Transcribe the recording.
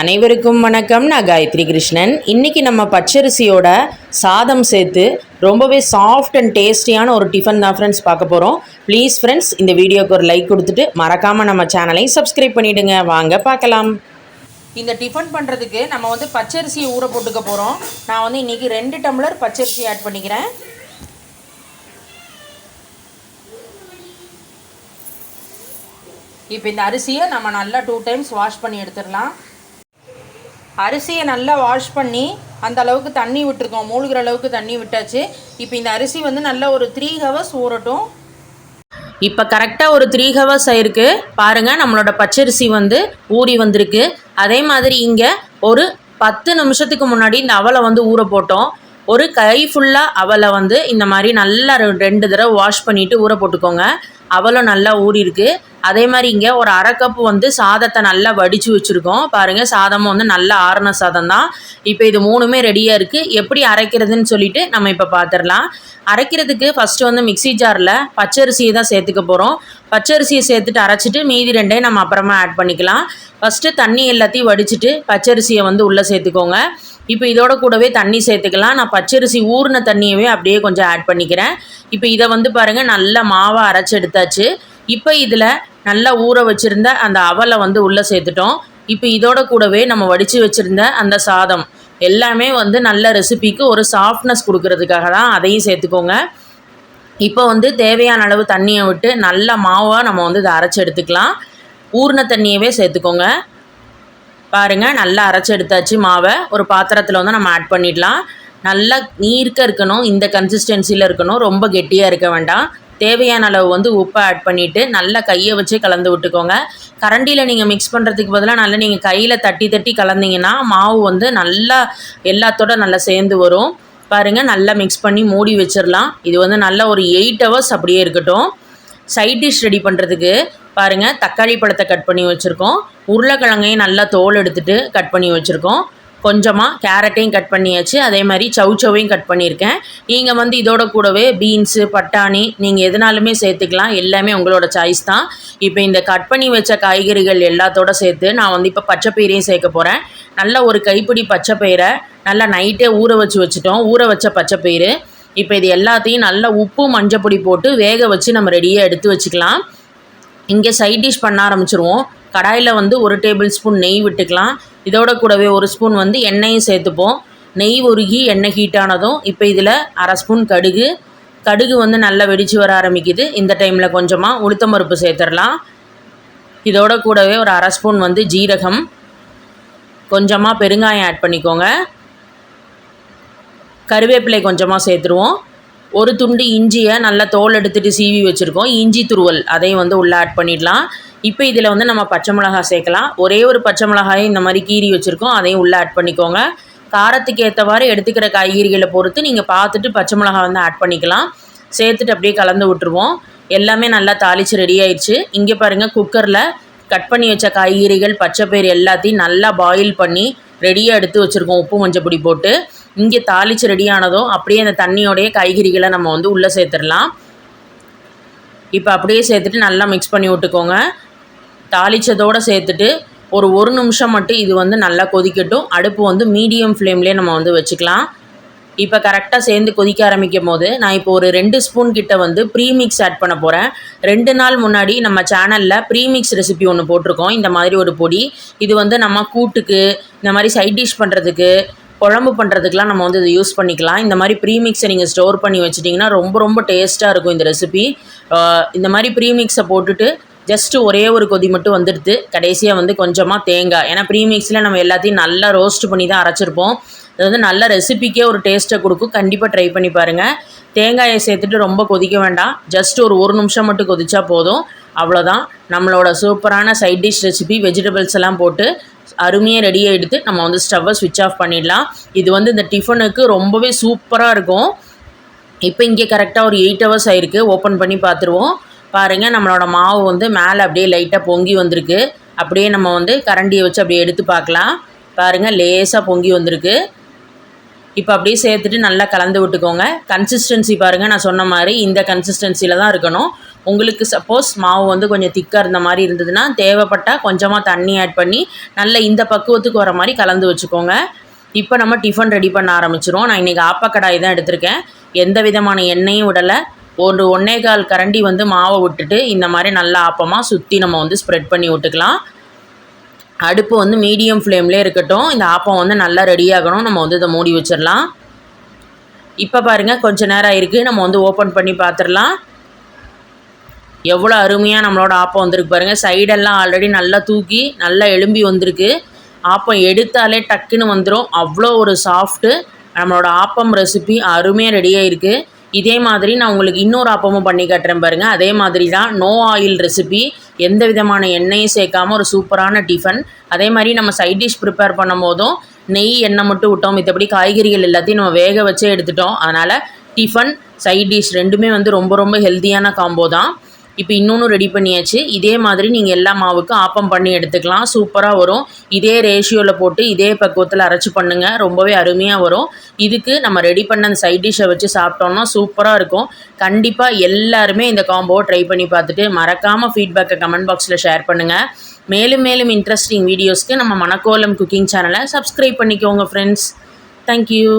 அனைவருக்கும் வணக்கம். நான் காயத்ரி கிருஷ்ணன். இன்றைக்கி நம்ம பச்சரிசியோட சாதம் சேர்த்து ரொம்பவே சாஃப்ட் அண்ட் டேஸ்டியான ஒரு டிஃபன் தான் ஃப்ரெண்ட்ஸ் பார்க்க போகிறோம் ப்ளீஸ் ஃப்ரெண்ட்ஸ் இந்த வீடியோக்கு ஒரு லைக் கொடுத்துட்டு மறக்காமல் நம்ம சேனலை சப்ஸ்கிரைப் பண்ணிவிடுங்க வாங்க பார்க்கலாம். இந்த டிஃபன் பண்ணுறதுக்கு நம்ம வந்து பச்சரிசியை ஊற போட்டுக்க போகிறோம் நான் வந்து இன்றைக்கி ரெண்டு டம்ளர் பச்சரிசி ஆட் பண்ணிக்கிறேன். இப்போ இந்த அரிசியை நம்ம நல்லா டூ டைம்ஸ் வாஷ் பண்ணி எடுத்துடலாம். அரிசியை நல்லா வாஷ் பண்ணி அந்த அளவுக்கு தண்ணி விட்டுருக்கோம். மூழ்கிற அளவுக்கு தண்ணி விட்டாச்சு. இப்போ இந்த அரிசி வந்து நல்லா ஒரு த்ரீ ஹவர்ஸ் ஊறட்டும். இப்போ கரெக்டாக ஒரு த்ரீ ஹவர்ஸ் ஆயிருக்கு. பாருங்கள் நம்மளோட பச்சரிசி வந்து ஊறி வந்திருக்கு. அதே மாதிரி இங்கே ஒரு பத்து நிமிஷத்துக்கு முன்னாடி இந்த அவலை வந்து ஊற போட்டோம் ஒரு கை ஃபுல்லாக அவலை வந்து இந்த மாதிரி நல்லா ரெண்டு தடவை வாஷ் பண்ணிவிட்டு ஊற போட்டுக்கோங்க. அவலும் நல்லா ஊறிருக்கு. அதே மாதிரி இங்கே ஒரு அரை கப்பு வந்து சாதத்தை நல்லா வடித்து வச்சுருக்கோம். பாருங்கள் சாதமும் வந்து நல்லா ஆறுன சாதம் தான். இப்போ இது மூணுமே ரெடியாக இருக்குது எப்படி அரைக்கிறதுன்னு சொல்லிட்டு நம்ம இப்போ பார்த்துடலாம் அரைக்கிறதுக்கு ஃபஸ்ட்டு வந்து மிக்ஸி ஜாரில் பச்சரிசியை தான் சேர்த்துக்க போகிறோம் பச்சரிசியை சேர்த்துட்டு அரைச்சிட்டு மீதி ரெண்டையும் நம்ம அப்புறமா ஆட் பண்ணிக்கலாம். ஃபஸ்ட்டு தண்ணி எல்லாத்தையும் வடிச்சிட்டு பச்சரிசியை வந்து உள்ளே சேர்த்துக்கோங்க. இப்போ இதோட கூடவே தண்ணி சேர்த்துக்கலாம். நான் பச்சரிசி ஊறின தண்ணியவே அப்படியே கொஞ்சம் ஆட் பண்ணிக்கிறேன். இப்போ இதை வந்து பாருங்கள் நல்லா மாவாக அரைச்சி எடுத்தாச்சு. இப்போ இதில் நல்லா ஊற வச்சுருந்த அந்த அவலை வந்து உள்ளே சேர்த்துட்டோம். இப்போ இதோட கூடவே நம்ம வடித்து வச்சுருந்த அந்த சாதம் எல்லாமே வந்து நல்ல ரெசிபிக்கு ஒரு சாஃப்ட்னஸ் கொடுக்கறதுக்காக தான் அதையும் சேர்த்துக்கோங்க. இப்போ வந்து தேவையான அளவு தண்ணியை விட்டு நல்ல மாவாக நம்ம வந்து இதை அரைச்சி எடுத்துக்கலாம். ஊர்ன தண்ணியவே சேர்த்துக்கோங்க. பாருங்கள் நல்லா அரைச்சி எடுத்தாச்சு மாவை. ஒரு பாத்திரத்தில் வந்து நம்ம ஆட் பண்ணிடலாம். நல்லா நீர்க்க இருக்கணும் இந்த கன்சிஸ்டன்சியில் இருக்கணும். ரொம்ப கெட்டியாக இருக்க வேண்டாம். தேவையான அளவு வந்து உப்பை ஆட் பண்ணிவிட்டு நல்லா கையை வச்சு கலந்து விட்டுக்கோங்க. கரண்டியில் நீங்கள் மிக்ஸ் பண்ணுறதுக்கு பதிலாக நல்லா நீங்கள் கையில் தட்டி தட்டி கலந்தீங்கன்னா மாவு வந்து நல்லா எல்லாத்தோட நல்லா சேர்ந்து வரும். பாருங்கள் நல்லா மிக்ஸ் பண்ணி மூடி வச்சிடலாம். இது வந்து நல்லா ஒரு எயிட் ஹவர்ஸ் அப்படியே இருக்கட்டும். சைட் டிஷ் ரெடி பண்ணுறதுக்கு பாருங்கள் தக்காளி பழத்தை கட் பண்ணி வச்சுருக்கோம். உருளைக்கிழங்கையும் நல்லா தோல் எடுத்துகிட்டு கட் பண்ணி வச்சுருக்கோம். கொஞ்சமாக கேரட்டையும் கட் பண்ணியாச்சு. அதே மாதிரி சவுச்சவையும் கட் பண்ணியிருக்கேன். நீங்கள் வந்து இதோட கூடவே பீன்ஸு பட்டாணி நீங்கள் எதுனாலுமே சேர்த்துக்கலாம். எல்லாமே உங்களோட சாய்ஸ் தான். இப்போ இந்த கட் பண்ணி வச்ச காய்கறிகள் எல்லாத்தோட சேர்த்து நான் வந்து இப்போ பச்சைப்பயிரையும் சேர்க்க போகிறேன் நல்ல ஒரு கைப்பிடி பச்சைப்பயிரை நல்லா நைட்டே ஊற வச்சு வச்சுட்டோம். ஊற வச்ச பச்சைப்பயிறு இப்போ இது எல்லாத்தையும் நல்லா உப்பு மஞ்சப்பொடி போட்டு வேக வச்சு நம்ம ரெடியாக எடுத்து வச்சுக்கலாம். இங்கே சைட் டிஷ் பண்ண ஆரம்பிச்சிருவோம். கடாயில் வந்து ஒரு டேபிள் ஸ்பூன் நெய் விட்டுக்கலாம். இதோட கூடவே ஒரு ஸ்பூன் வந்து எண்ணெயும் சேர்த்துப்போம். நெய் உருகி எண்ணெய் ஹீட்டானதும் இப்போ இதில் அரை ஸ்பூன் கடுகு. கடுகு வந்து நல்லா வெடிச்சு வர ஆரம்பிக்குது. இந்த டைமில் கொஞ்சமாக உளுத்தம்பருப்பு சேர்த்துடலாம். இதோட கூடவே ஒரு அரை ஸ்பூன் வந்து ஜீரகம். கொஞ்சமாக பெருங்காயம் ஆட் பண்ணிக்கோங்க. கருவேப்பிலை கொஞ்சமாக சேர்த்துருவோம். ஒரு துண்டு இஞ்சியை நல்லா தோல் எடுத்துகிட்டு சீவி வச்சுருக்கோம். இஞ்சி துருவல் அதையும் வந்து உள்ளே ஆட் பண்ணிடலாம். இப்போ இதில் வந்து நம்ம பச்சை மிளகாய் சேர்க்கலாம். ஒரே ஒரு பச்சை மிளகாயை இந்த மாதிரி கீறி வச்சுருக்கோம். அதையும் உள்ளே ஆட் பண்ணிக்கோங்க. காரத்துக்கு ஏற்றவாறு எடுத்துக்கிற காய்கறிகளை பொறுத்து நீங்கள் பார்த்துட்டு பச்சை மிளகாய் வந்து ஆட் பண்ணிக்கலாம். சேர்த்துட்டு அப்படியே கலந்து விட்டுருவோம். எல்லாமே நல்லா தாளித்து ரெடி ஆயிடுச்சு. இங்கே பாருங்கள் குக்கரில் கட் பண்ணி வச்ச காய்கறிகள் பச்சைப்பயிறு எல்லாத்தையும் நல்லா பாயில் பண்ணி ரெடியாக எடுத்து வச்சுருக்கோம். உப்பு மஞ்சள் பொடி போட்டு. இங்கே தாளித்து ரெடியானதும் அப்படியே அந்த தண்ணியோடைய காய்கறிகளை நம்ம வந்து உள்ளே சேர்த்துடலாம். இப்போ அப்படியே சேர்த்துட்டு நல்லா மிக்ஸ் பண்ணி விட்டுக்கோங்க. தாளித்ததோடு சேர்த்துட்டு ஒரு ஒரு நிமிஷம் மட்டும் இது வந்து நல்லா கொதிக்கட்டும். அடுப்பு வந்து மீடியம் ஃப்ளேம்லேயே நம்ம வந்து வச்சுக்கலாம். இப்போ கரெக்டாக சேர்ந்து கொதிக்க ஆரம்பிக்கும் போது நான் இப்போ ஒரு ரெண்டு ஸ்பூன் கிட்ட வந்து ப்ரீமிக்ஸ் ஆட் பண்ண போகிறேன் ரெண்டு நாள் முன்னாடி நம்ம சேனலில் ப்ரீமிக்ஸ் ரெசிபி ஒன்று போட்டிருக்கோம். இந்த மாதிரி ஒரு பொடி. இது வந்து நம்ம கூட்டுக்கு இந்த மாதிரி சைட் டிஷ் பண்ணுறதுக்கு குழம்பு பண்ணுறதுக்குலாம் நம்ம வந்து இதை யூஸ் பண்ணிக்கலாம். இந்த மாதிரி ப்ரீமிக்ஸை நீங்கள் ஸ்டோர் பண்ணி வச்சிட்டிங்கன்னா ரொம்ப ரொம்ப டேஸ்ட்டாக இருக்கும் இந்த ரெசிபி இந்த மாதிரி ப்ரீமிக்ஸை போட்டுட்டு ஜஸ்ட்டு ஒரே ஒரு கொதி மட்டும் வந்துடுது. கடைசியாக வந்து கொஞ்சமாக தேங்காய். ஏன்னா ப்ரீமிக்ஸில் நம்ம எல்லாத்தையும் நல்லா ரோஸ்ட் பண்ணி தான் அரைச்சிருப்போம். இது வந்து நல்ல ரெசிபிக்கே ஒரு டேஸ்ட்டை கொடுக்கும். கண்டிப்பாக ட்ரை பண்ணி பாருங்கள் தேங்காயை சேர்த்துட்டு ரொம்ப கொதிக்க வேண்டாம். ஜஸ்ட் ஒரு ஒரு நிமிஷம் மட்டும் கொதிச்சா போதும். அவ்வளோதான் நம்மளோட சூப்பரான சைட் டிஷ் ரெசிபி வெஜிடபிள்ஸ் எல்லாம் போட்டு அருமையாக ரெடியாக எடுத்து நம்ம வந்து ஸ்டவ்வை ஸ்விட்ச் ஆஃப் பண்ணிடலாம். இது வந்து இந்த டிஃபனுக்கு ரொம்பவே சூப்பராக இருக்கும். இப்போ இங்கே கரெக்டாக ஒரு எயிட் ஹவர்ஸ் ஆயிருக்கு. ஓப்பன் பண்ணி பார்த்துருவோம். பாருங்கள் நம்மளோட மாவு வந்து மேலே அப்படியே லைட்டாக பொங்கி வந்திருக்கு. அப்படியே நம்ம வந்து கரண்டியை வச்சு அப்படியே எடுத்து பார்க்கலாம். பாருங்கள் லேசாக பொங்கி வந்திருக்கு. இப்போ அப்படியே சேர்த்துட்டு நல்லா கலந்து விட்டுக்கோங்க. கன்சிஸ்டன்சி பாருங்கள் நான் சொன்ன மாதிரி இந்த கன்சிஸ்டன்சியில் தான் இருக்கணும். உங்களுக்கு சப்போஸ் மாவு வந்து கொஞ்சம் திக்காக இருந்த மாதிரி இருந்ததுன்னா தேவைப்பட்டால் கொஞ்சமாக தண்ணி ஆட் பண்ணி நல்ல இந்த பக்குவத்துக்கு வர மாதிரி கலந்து வச்சுக்கோங்க. இப்போ நம்ம டிஃபன் ரெடி பண்ண ஆரம்பிச்சிரும் நான் இன்றைக்கி ஆப்பக்கடாய் தான் எடுத்திருக்கேன். எந்த விதமான எண்ணெயும் விடலை. ஒரு ஒன்றே கால் கரண்டி வந்து மாவை விட்டுட்டு இந்த மாதிரி நல்லா ஆப்பமாக சுற்றி நம்ம வந்து ஸ்ப்ரெட் பண்ணி விட்டுக்கலாம். அடுப்பு வந்து மீடியம் ஃப்ளேம்லேயே இருக்கட்டும். இந்த ஆப்பம் வந்து நல்லா ரெடி ஆகணும். நம்ம வந்து இதை மூடி வச்சிடலாம். இப்போ பாருங்கள் கொஞ்சம் நேரம் ஆயிருக்கு. நம்ம வந்து ஓப்பன் பண்ணி பார்த்துடலாம். எவ்வளோ அருமையாக நம்மளோட ஆப்பம் வந்திருக்கு பாருங்கள் சைடெல்லாம் ஆல்ரெடி நல்லா தூக்கி நல்லா எலும்பி வந்திருக்கு. ஆப்பம் எடுத்தாலே டக்குன்னு வந்துடும் அவ்வளோ ஒரு சாஃப்ட்டு நம்மளோட ஆப்பம் ரெசிபி அருமையாக ரெடியாக இருக்குது இதே மாதிரி நான் உங்களுக்கு இன்னொரு அப்பமும் பண்ணி காட்டுறேன் பாருங்கள் அதே மாதிரி தான் நோ ஆயில் ரெசிபி எந்த விதமான எண்ணெயும் சேர்க்காம ஒரு சூப்பரான டிஃபன் அதே மாதிரி நம்ம சைட் டிஷ் ப்ரிப்பேர் பண்ணும் போதும் நெய் எண்ணெய் மட்டும் விட்டோம். மற்றபடி காய்கறிகள் எல்லாத்தையும் நம்ம வேக வச்சே எடுத்துட்டோம். அதனால் டிஃபன் சைட் டிஷ் ரெண்டுமே வந்து ரொம்ப ரொம்ப ஹெல்த்தியான காம்போ தான். இப்போ இன்னொன்று ரெடி பண்ணியாச்சு. இதே மாதிரி நீங்கள் எல்லா மாவுக்கும் ஆப்பம் பண்ணி எடுத்துக்கலாம். சூப்பராக வரும். இதே ரேஷியோவில் போட்டு இதே பக்குவத்தில் அரைச்சி பண்ணுங்கள் ரொம்பவே அருமையாக வரும். இதுக்கு நம்ம ரெடி பண்ண அந்த சைட் டிஷ்ஷை வச்சு சாப்பிட்டோம்னா சூப்பராக இருக்கும். கண்டிப்பாக எல்லாருமே இந்த காம்போவை ட்ரை பண்ணி பார்த்துட்டு மறக்காமல் ஃபீட்பேக்கை கமெண்ட் பாக்ஸில் ஷேர் பண்ணுங்கள் மேலும் மேலும் இன்ட்ரெஸ்டிங் வீடியோஸ்க்கு நம்ம மணக்கோலம் குக்கிங் சேனலை சப்ஸ்கிரைப் பண்ணிக்கோங்க ஃப்ரெண்ட்ஸ் தேங்க்யூ